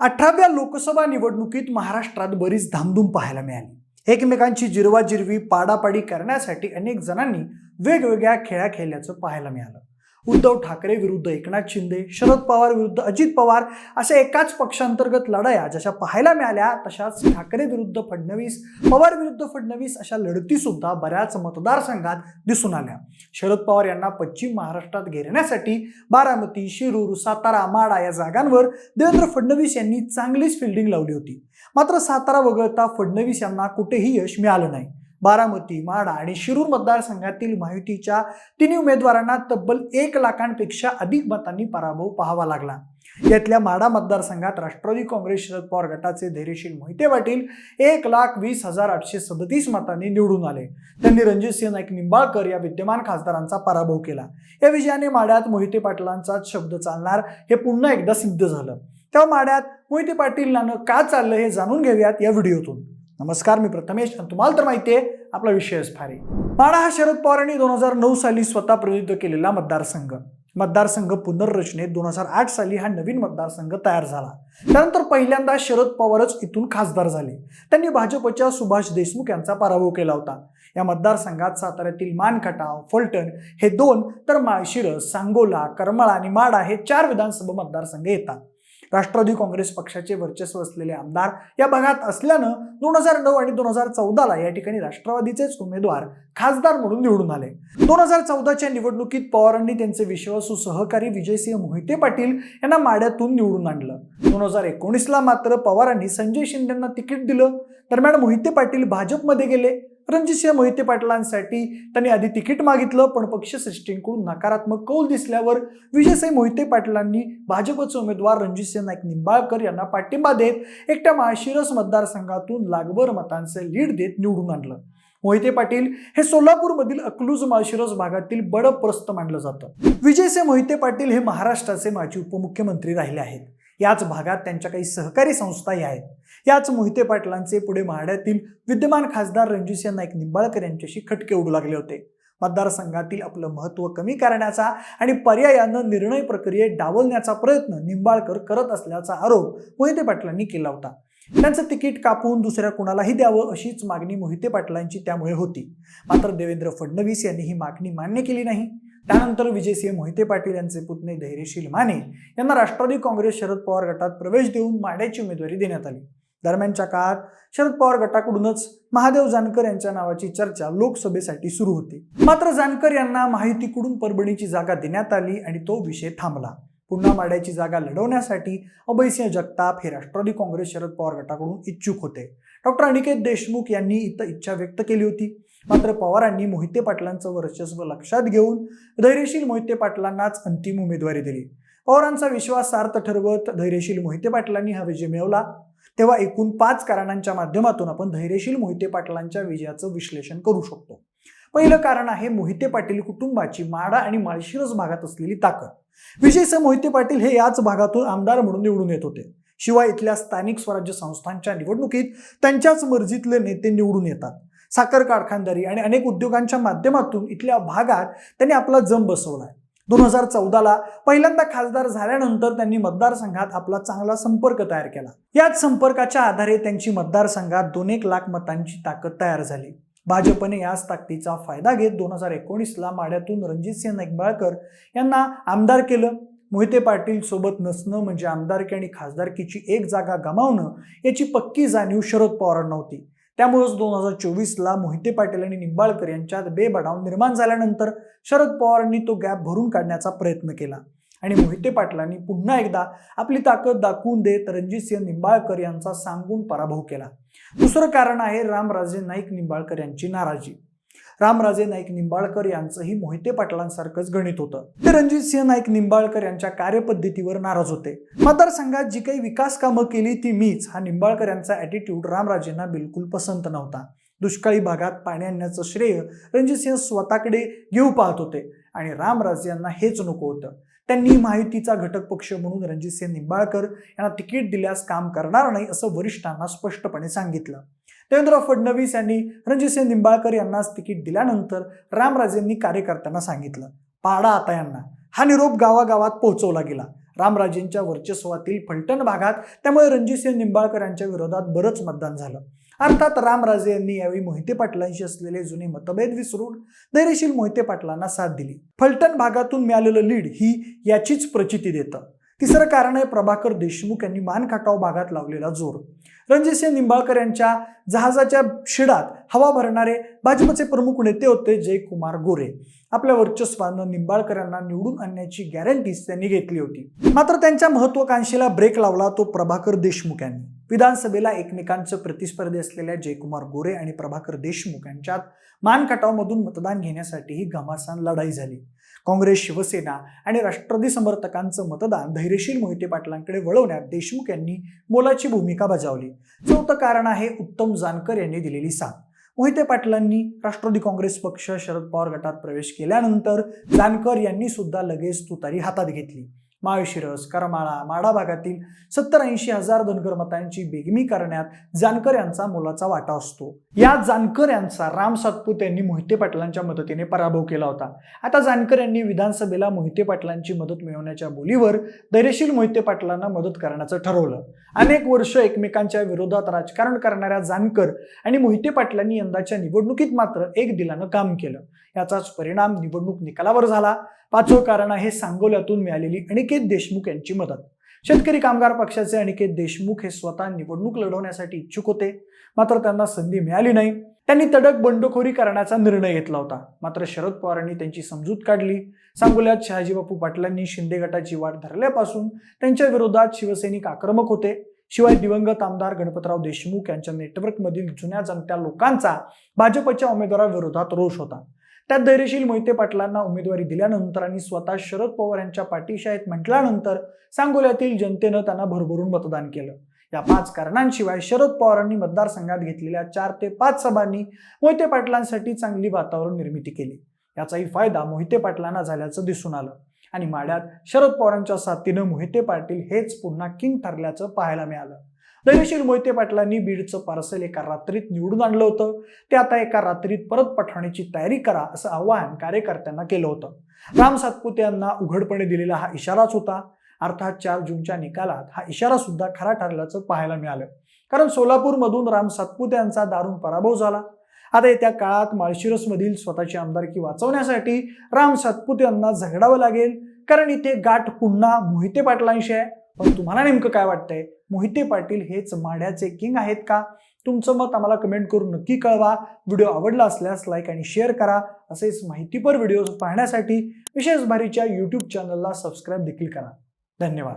अठराव्या लोकसभा निवडणुकीत महाराष्ट्रात बरीच धामधूम पाहायला मिळाली. एकमेकांची जिरवाजिरवी पाडापाडी करण्यासाठी अनेक जणांनी वेगवेगळ्या खेळ्या खेळल्याचं पाहायला मिळालं. उद्धव ठाकरे विरुद्ध एकनाथ शिंदे शरद पवार विरुद्ध अजित पवार अशा एकाच पक्षांतर्गत लढाया जशा पाहायला मिळाल्या तशाच ठाकरे विरुद्ध फडणवीस पवार विरुद्ध फडणवीस अशा लढती सुद्धा बऱ्याच मतदारसंघात दिसून आल्या. शरद पवार यांना पश्चिम महाराष्ट्रात घेरण्यासाठी बारामती शिरूर सातारा माडा या जागांवर देवेंद्र फडणवीस यांनी चांगलीच फिल्डिंग लावली होती. मात्र सातारा वगळता फडणवीस यांना कुठेही यश मिळालं नाही. बारामती माडा आणि शिरूर मतदारसंघातील माहितीच्या तिन्ही उमेदवारांना तब्बल एक लाखांपेक्षा अधिक मतांनी पराभव पाहावा लागला. यातल्या माडा मतदारसंघात राष्ट्रवादी काँग्रेस शरद पवार गटाचे धैर्यशील मोहिते पाटील एक लाख वीस हजार आठशे सदतीस मतांनी निवडून आले. त्यांनी रणजितसिंह नाईक निंबाळकर या विद्यमान खासदारांचा पराभव केला. या विजयाने माड्यात मोहिते पाटलांचाच शब्द चालणार हे पुन्हा एकदा सिद्ध झालं. तेव्हा माड्यात मोहिते पाटीलांना का चाललं हे जाणून घेऊयात या व्हिडिओतून. नमस्कार मी प्रथमेश आणि तुम्हाला तर माहिती आहे आपला विषयच फार आहे. माडा हा शरद पवारांनी दोन हजार नऊ साली स्वतः प्रतिनिधित्व केलेला मतदारसंघ. मतदारसंघ पुनर्रचनेत दोन हजार आठ साली हा नवीन मतदारसंघ तयार झाला. त्यानंतर पहिल्यांदा शरद पवारच इथून खासदार झाले. त्यांनी भाजपच्या सुभाष देशमुख यांचा पराभव केला होता. या मतदारसंघात साताऱ्यातील मानखटाव फलटण हे दोन तर माळशिरस सांगोला करमाळा आणि माडा हे चार विधानसभा मतदारसंघ येतात. राष्ट्रवादी काँग्रेस पक्षाचे वर्चस्व असलेले आमदार या भागात असल्यानं दोन हजार नऊ आणि दोन हजार चौदाला या ठिकाणी राष्ट्रवादीचेच उमेदवार खासदार म्हणून निवडून आले. दोन हजार चौदाच्या निवडणुकीत पवारांनी त्यांचे विश्वासू सहकारी विजयसिंह मोहिते पाटील यांना माड्यातून निवडून आणलं. दोन हजार एकोणीसला मात्र पवारांनी संजय शिंदेंना तिकीट दिलं. दरम्यान मोहिते पाटील भाजपमध्ये गेले. रणजितसिंह मोहिते पाटलांसाठी त्यांनी आधी तिकीट मागितलं पण पक्षश्रेष्ठींकडून नकारात्मक कौल दिसल्यावर विजयसिंह मोहिते पाटलांनी भाजपचे उमेदवार रणजितसिंह नाईक निंबाळकर यांना पाठिंबा देत एकट्या माळशिरस मतदारसंघातून लागभर मतांचे लीड देत निवडून आणलं. मोहिते पाटील हे सोलापूरमधील अकलूज माळशिरस भागातील बडप्रस्त मानलं जातं. विजयसिंह मोहिते पाटील हे महाराष्ट्राचे माजी उपमुख्यमंत्री राहिले आहेत. याच भागात त्यांच्या काही सहकारी संस्थाही आहेत. याच मोहिते पाटलांचे पुढे म्हाड्यातील विद्यमान खासदार रणजितसिंह नाईक निंबाळकर यांच्याशी खटके उडू लागले होते. मतदारसंघातील आपलं महत्त्व कमी करण्याचा आणि पर्यायानं निर्णय प्रक्रियेत डावलण्याचा प्रयत्न निंबाळकर करत असल्याचा आरोप मोहिते पाटलांनी केला होता. त्यांचं तिकीट कापून दुसऱ्या कुणालाही द्यावं अशीच मागणी मोहिते पाटलांची त्यामुळे होती. मात्र देवेंद्र फडणवीस यांनी ही मागणी मान्य केली नाही. त्यानंतर विजयसिंह मोहिते पाटील यांचे पुतणे धैर्यशील माने यांना राष्ट्रवादी काँग्रेस शरद पवार गटात प्रवेश देऊन माड्याची उमेदवारी देण्यात आली. दरम्यानच्या काळात शरद पवार गटाकडूनच महादेव जानकर यांच्या नावाची चर्चा लोकसभेसाठी सुरू होती. मात्र जानकर यांना माहितीकडून परभणीची जागा देण्यात आली आणि तो विषय थांबला. पुन्हा माड्याची जागा लढवण्यासाठी अभयसिंह जगताप हे राष्ट्रवादी काँग्रेस शरद पवार गटाकडून इच्छुक होते. डॉक्टर अनिकेत देशमुख यांनी इथं इच्छा व्यक्त केली होती. मात्र पवारांनी मोहिते पाटलांचं वर्चस्व लक्षात घेऊन धैर्यशील मोहिते पाटलांनाच अंतिम उमेदवारी दिली. पवारांचा विश्वास सार्थ ठरवत धैर्यशील मोहिते पाटलांनी हा विजय मिळवला. तेव्हा एकूण पाच कारणांच्या माध्यमातून आपण धैर्यशील मोहिते पाटलांच्या विजयाचं विश्लेषण करू शकतो. पहिलं कारण आहे मोहिते पाटील कुटुंबाची माडा आणि माळशिरस भागात असलेली ताकद. विजयसिंह मोहिते पाटील हे याच भागातून आमदार म्हणून निवडून येत होते. शिवाय इथल्या स्थानिक स्वराज्य संस्थांच्या निवडणुकीत त्यांच्याच मर्जीतले नेते निवडून येतात. साखर कारखानदारी आणि अनेक उद्योगांच्या माध्यमातून इथल्या भागात त्यांनी आपला जम बसवलाय. दोन हजार चौदाला पहिल्यांदा खासदार झाल्यानंतर त्यांनी मतदारसंघात आपला चांगला संपर्क तयार केला. याच संपर्काच्या आधारे त्यांची मतदारसंघात दोन एक लाख मतांची ताकद तयार झाली. भाजपने याच ताकदीचा फायदा घेत दोन हजार एकोणीसला माड्यातून रणजितसिंह नाईकबाळकर यांना आमदार केलं. मोहिते पाटील सोबत नसणं म्हणजे आमदारकी आणि खासदारकीची एक जागा गमावणं याची पक्की जाणीव शरद पवारांना होती. त्यामुळेच दोन हजार चोवीसला मोहिते पाटील आणि निंबाळकर यांच्यात बेबडाव निर्माण झाल्यानंतर शरद पवारांनी तो गॅप भरून काढण्याचा प्रयत्न केला. आणि मोहिते पाटलांनी पुन्हा एकदा आपली ताकद दाखवून देत रणजितसिंह निंबाळकर यांचा सांगून पराभव केला. दुसरं कारण आहे रामराजे नाईक निंबाळकर यांची नाराजी. रामराजे नाईक निंबाळकर यांचंही मोहिते पाटलांसारखंच गणित होतं. ते रणजितसिंह नाईक निंबाळकर यांच्या कार्यपद्धतीवर नाराज होते. मतदारसंघात जी काही विकास कामं केली ती मीच हा निंबाळकर यांचा ॲटिट्यूड रामराजेंना बिलकुल पसंत नव्हता. दुष्काळी भागात पाणी आणण्याचं श्रेय रणजितसिंह स्वतःकडे घेऊ पाहत होते आणि रामराजे यांना हेच नको होतं. त्यांनी माहितीचा घटक पक्ष म्हणून रणजितसिंह निंबाळकर यांना तिकीट दिल्यास काम करणार नाही असं वरिष्ठांना स्पष्टपणे सांगितलं. देवेंद्र फडणवीस यांनी रणजितसिंह निंबाळकर यांनाच तिकीट दिल्यानंतर रामराजेंनी कार्यकर्त्यांना सांगितलं. पाडा आता यांना. हा निरोप गावागावात पोहोचवला गेला. रामराजेंच्या वर्चस्वातील फलटण भागात त्यामुळे रणजितसिंह निंबाळकर यांच्या विरोधात बरंच मतदान झालं. अर्थात रामराजे यांनी यावेळी मोहिते पाटलांशी असलेले जुने मतभेद विसरून धैर्यशील मोहिते पाटलांना साथ दिली. फलटण भागातून मिळालेलं लीड ही याचीच प्रचिती देतं. तिसरं कारण आहे प्रभाकर देशमुख यांनी मानखाटाव भागात लावलेला जोर. रणजितसिंह निंबाळकर यांच्या जहाजाच्या शिडात हवा भरणारे भाजपचे प्रमुख नेते होते जयकुमार गोरे. आपल्या वर्चस्वानं निंबाळकर यांना निवडून आणण्याची गॅरंटीच त्यांनी घेतली होती. मात्र त्यांच्या महत्वाकांक्षेला ब्रेक लावला तो प्रभाकर देशमुख यांनी. विधानसभेला एकमेकांचं प्रतिस्पर्धी असलेल्या जयकुमार गोरे आणि प्रभाकर देशमुख यांच्यात मानकटावमधून मतदान घेण्यासाठी ही घमासान लढाई झाली. काँग्रेस शिवसेना आणि राष्ट्रवादी समर्थकांचं मतदान धैर्यशील मोहिते पाटलांकडे वळवण्यात देशमुख यांनी मोलाची भूमिका बजावली. चौथं कारण आहे उत्तम जानकर यांनी दिलेली साथ. मोहिते पाटलांनी राष्ट्रवादी काँग्रेस पक्ष शरद पवार गटात प्रवेश केल्यानंतर जानकर यांनी सुद्धा लगेच तुतारी हातात घेतली. माळशिरस करमाळा माडा भागातील सत्तर ऐंशी हजार धनगर मतांची बेगमी करण्यात जानकर यांचा मोलाचा वाटा असतो. या जानकर यांचा राम सातपूत यांनी मोहिते पाटलांच्या मदतीने पराभव केला होता. आता जानकर यांनी विधानसभेला मोहिते पाटलांची मदत मिळवण्याच्या बोलीवर धैर्यशील मोहिते पाटलांना मदत करण्याचं ठरवलं. अनेक वर्ष एकमेकांच्या विरोधात राजकारण करणाऱ्या जानकर आणि मोहिते पाटलांनी यंदाच्या निवडणुकीत मात्र एक दिलानं काम केलं. याचाच परिणाम निवडणूक निकालावर झाला. पाचवं कारण आहे सांगोल्यातून मिळालेली अनिकेत देशमुख यांची मदत. शेतकरी कामगार पक्षाचे अनिकेत देशमुख हे स्वतः निवडणूक लढवण्यासाठी इच्छुक होते. मात्र त्यांना संधी मिळाली नाही. त्यांनी तडक बंडखोरी करण्याचा निर्णय घेतला होता. मात्र शरद पवारांनी त्यांची समजूत काढली. सांगोल्यात शहाजीबापू पाटलांनी शिंदे गटाची वाट धरल्यापासून त्यांच्या विरोधात शिवसैनिक आक्रमक होते. शिवाय दिवंगत आमदार गणपतराव देशमुख यांच्या नेटवर्कमधील जुन्या जनत्या लोकांचा भाजपच्या उमेदवाराविरोधात रोष होता. त्यात धैर्यशील मोहिते पाटलांना उमेदवारी दिल्यानंतर आणि स्वतः शरद पवार यांच्या पाठीशी आहेत म्हटल्यानंतर सांगोल्यातील जनतेनं त्यांना भरभरून मतदान केलं. या पाच कारणांशिवाय शरद पवारांनी मतदारसंघात घेतलेल्या चार ते पाच सभांनी मोहिते पाटलांसाठी चांगली वातावरण निर्मिती केली. याचाही फायदा मोहिते पाटलांना झाल्याचं दिसून आलं. आणि माड्यात शरद पवारांच्या साथीनं मोहिते पाटील हेच पुन्हा किंग ठरल्याचं पाहायला मिळालं. धैर्यशील मोहिते पाटलांनी बीडचं पार्सल एका रात्रीत निवडून आणलं होतं. ते आता एका रात्रीत परत पाठवण्याची तयारी करा असं आवाहन कार्यकर्त्यांना केलं होतं. राम सातपुते यांना उघडपणे दिलेला हा इशाराच होता. अर्थात चार जूनच्या निकालात हा इशारा सुद्धा खरा ठरल्याचं पाहायला मिळालं. कारण सोलापूरमधून राम सातपुते यांचा दारुण पराभव झाला. आता येत्या काळात माळशिरसमधील स्वतःची आमदारकी वाचवण्यासाठी राम सातपुते यांना झगडावं लागेल. कारण इथे गाठ पुन्हा मोहिते पाटलांशी आहे. पण तुम्हाला नेमकं काय वाटतंय? मोहिते पाटील हेच माढ्याचे किंग आहेत का? तुमचं मत आम्हाला कमेंट करून नक्की कळवा. व्हिडिओ आवडला असल्यास लाईक आणि शेअर करा. असेच माहितीपर व्हिडिओज पाहण्यासाठी विशेष भारीच्या यूट्यूब चॅनलला सबस्क्राईब देखील करा. धन्यवाद.